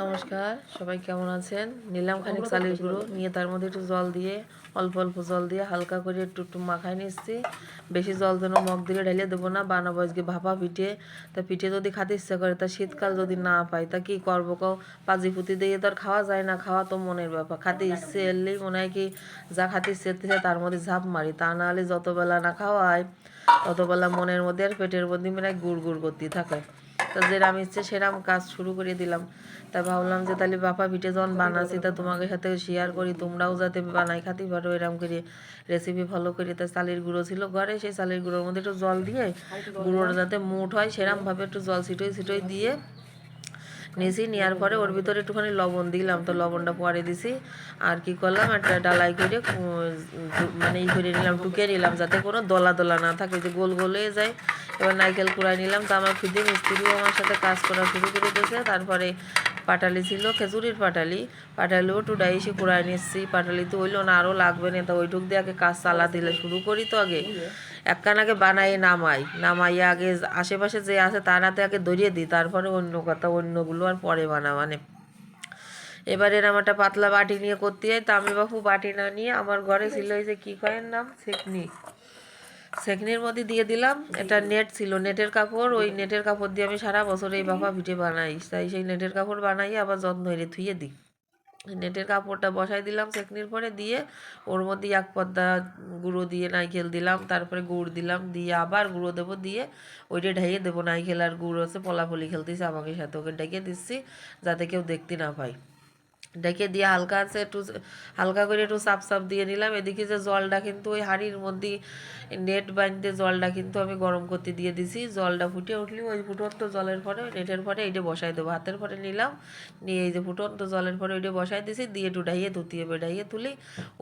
নমস্কার সবাই কেমন আছেন? নিলাম খানিক চালের গুঁড়ো নিয়ে তার মধ্যে একটু জল দিয়ে অল্প অল্প জল দিয়ে হালকা করে একটু একটু মাখায় নিচ্ছি। বেশি জল যেন মগ দিলে ঢেলে দেবো না বানাবো আজকে ভাপা পিঠে। তা পিঠে যদি খাতে ইচ্ছে করে তা শীতকাল যদি না পাই তা কি করব কও? পাজি পুঁতি দিয়ে তো আর খাওয়া যায় না খাওয়া তো মনের ব্যাপার। খাতে ইচ্ছে এলেই মনে হয় কি যা খাতে ইচ্ছে তার মধ্যে ঝাঁপ মারি। তা না হলে যতবেলা না খাওয়া হয় ততবেলা মনের মধ্যে আর পেটের মধ্যে মানে গুড় গুড় করতেই থাকে। তো যেরাম ইচ্ছে সেরাম কাজ শুরু করে দিলাম। তা ভাবলাম যে তাহলে বাপা ভিটে যখন বানাচ্ছি তা তোমাকে সাথে শেয়ার করি তোমরাও যাতে বানাই খাতে পারো এরম করে রেসিপি ফলো করি। তা চালের গুঁড়ো ছিল ঘরে সেই চালের গুঁড়োর মধ্যে একটু জল দিয়ে গুঁড়োটা যাতে মুঠ হয় সেরমভাবে একটু জল ছিটোই ছিটোই দিয়ে নিয়েছি নেওয়ার পরে ওর ভিতরে একটুখানি লবণ দিলাম, তো লবণটা পরে দিছি। আর কি করলাম, একটা ডালাই করে মানে ই করে নিলাম টুকে নিলাম, যাতে কোনো দলা দলা না থাকে, যে গোল গোল হয়ে যায়। এবার নারকেল কুড়াই নিলাম, তো আমার খুদে মিস্ত্রিও আমার সাথে কাজ করা শুরু করে দিয়েছে। তারপরে পাটালি ছিল, খেজুরির পাটালি। পাটালিও টুডাই এসে কুড়াই নিচ্ছি। পাটালি তো হইল না, আরও লাগবে না, তো ওইটুক দিয়ে আগে কাজ চালা দিলে শুরু করি তো আগে। একখান আগে বানাই, নামাই। নামাইয়া আগে আশেপাশে যে আছে তার হাতে আগে ধরিয়ে দিই, তারপরে অন্য কথা, অন্যগুলো আর পরে বানা মানে। এবার একটা পাতলা বাটি নিয়ে করতে যাই, তা আমি বাপু বাটি না নিয়ে আমার ঘরে ছিল এই যে কী কয়ের নাম? সেকনি সেকনির মধ্যে দিয়ে দিলাম। এটা নেট ছিল, নেটের কাপড়। ওই নেটের কাপড় দিয়ে আমি সারা বছর এই বাবা পিঠে বানাই। তাই সেই নেটের কাপড় বানাই, আবার যত্ন হয়ে ধুয়ে দিই। নেটের কাপড়টা বসাই দিলাম সেকনির পরে দিয়ে ওর মধ্যে এক পদ্মা গুঁড়ো দিয়ে নাইকেল দিলাম, তারপরে গুড় দিলাম, দিয়ে আবার গুঁড়ো দেবো দিয়ে ওইটা ঢাইয়ে দেবো। নাইকেল আর গুড় হচ্ছে পলাফলি খেলতেছি, আমাকে সাথে ওকে ডেকে দিচ্ছি, যাতে কেউ দেখতে না পায়। ডেকে দিয়ে হালকা আছে, একটু হালকা করে একটু সাপ সাপ দিয়ে নিলাম। এদিকে যে জলটা কিন্তু ওই হাঁড়ির মধ্যে নেট বাঁধতে জলটা কিন্তু আমি গরম করতে দিয়ে দিছি। জলটা ফুটে উঠলি ওই ফুটন্ত জলের পরে, নেটের পরে এইটা বসাই দেবো। হাতের পরে নিলাম, নিয়ে এই যে ফুটন্ত জলের পরে ওইটা বসাই দিছি। দিয়ে একটু ধুতিয়ে বেড়াইয়ে তুলি।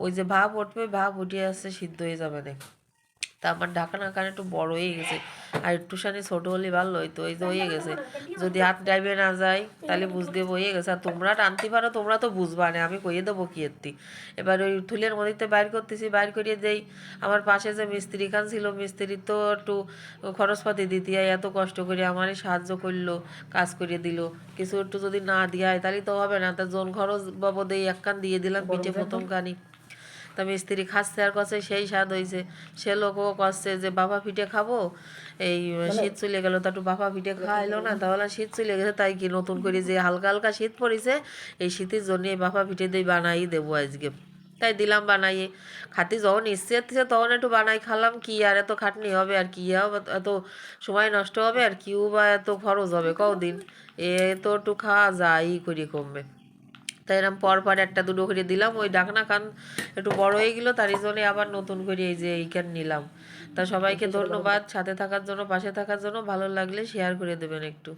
ওই যে ভাপ উঠবে, ভাপ উঠিয়ে আসছে, সিদ্ধ হয়ে যাবে, দেখ। তা আমার ঢাকা নাকান একটু বড় হয়ে গেছে। আর একটুখানি ছোট হলে ভালো হইতো এই যে হয়ে গেছে। যদি হাত ডাইবে না যায় তাহলে বুঝতে হয়ে গেছে। আর তোমরা টানতে পারো তোমরা তো বুঝবা না আমি কইয়ে দেবো কি এত্তি এবার ওই থুলের মধ্যে বাইর করতেছি বাইর করিয়ে দেই। আমার পাশে যে মিস্ত্রি খান ছিল মিস্ত্রি তো একটু খরচপাতি দিতে হয় এত কষ্ট করে আমারই সাহায্য করল কাজ করিয়ে দিল। কিছু একটু যদি না দেওয়া হয় তাহলে তো হবে না। তা জন খরচ বাবদ এই এক কান দিয়ে দিলাম পিঠে প্রথম কানি তা মিস্ত্রি খাচ্ছে আর কাছে সেই স্বাদ হয়েছে সে লোকও করছে যে বাবা পিঠে খাব? এই শীত চলে গেল তা একটু বাবা পিঠে খাইলো না তাহলে শীত চলে গেছে তাই কি নতুন করে যে হালকা হালকা শীত পড়েছে এই শীতের জন্য এই বাবা পিঠে দিয়ে বানাই দেবো আজকে। তাই দিলাম বানাইয়ে। খাতি যখন ইচ্ছে হচ্ছে তখন একটু বানাই খালাম কি আর এত খাটনি হবে আর কি হবে এত সময় নষ্ট হবে আর কিউ বা এত খরচ হবে কদিন? এ তো একটু খাওয়া যায় ই করে কমবে। তাই এরকম পরপর পর একটা দুটো করে দিলাম ওই ডাকনা কান একটু বড় হয়ে গেলো তারই জন্য আবার নতুন করে এই যে এইখান নিলাম। তা সবাইকে ধন্যবাদ সাথে থাকার জন্য পাশে থাকার জন্য ভালো লাগলে শেয়ার করে দেবেন একটু।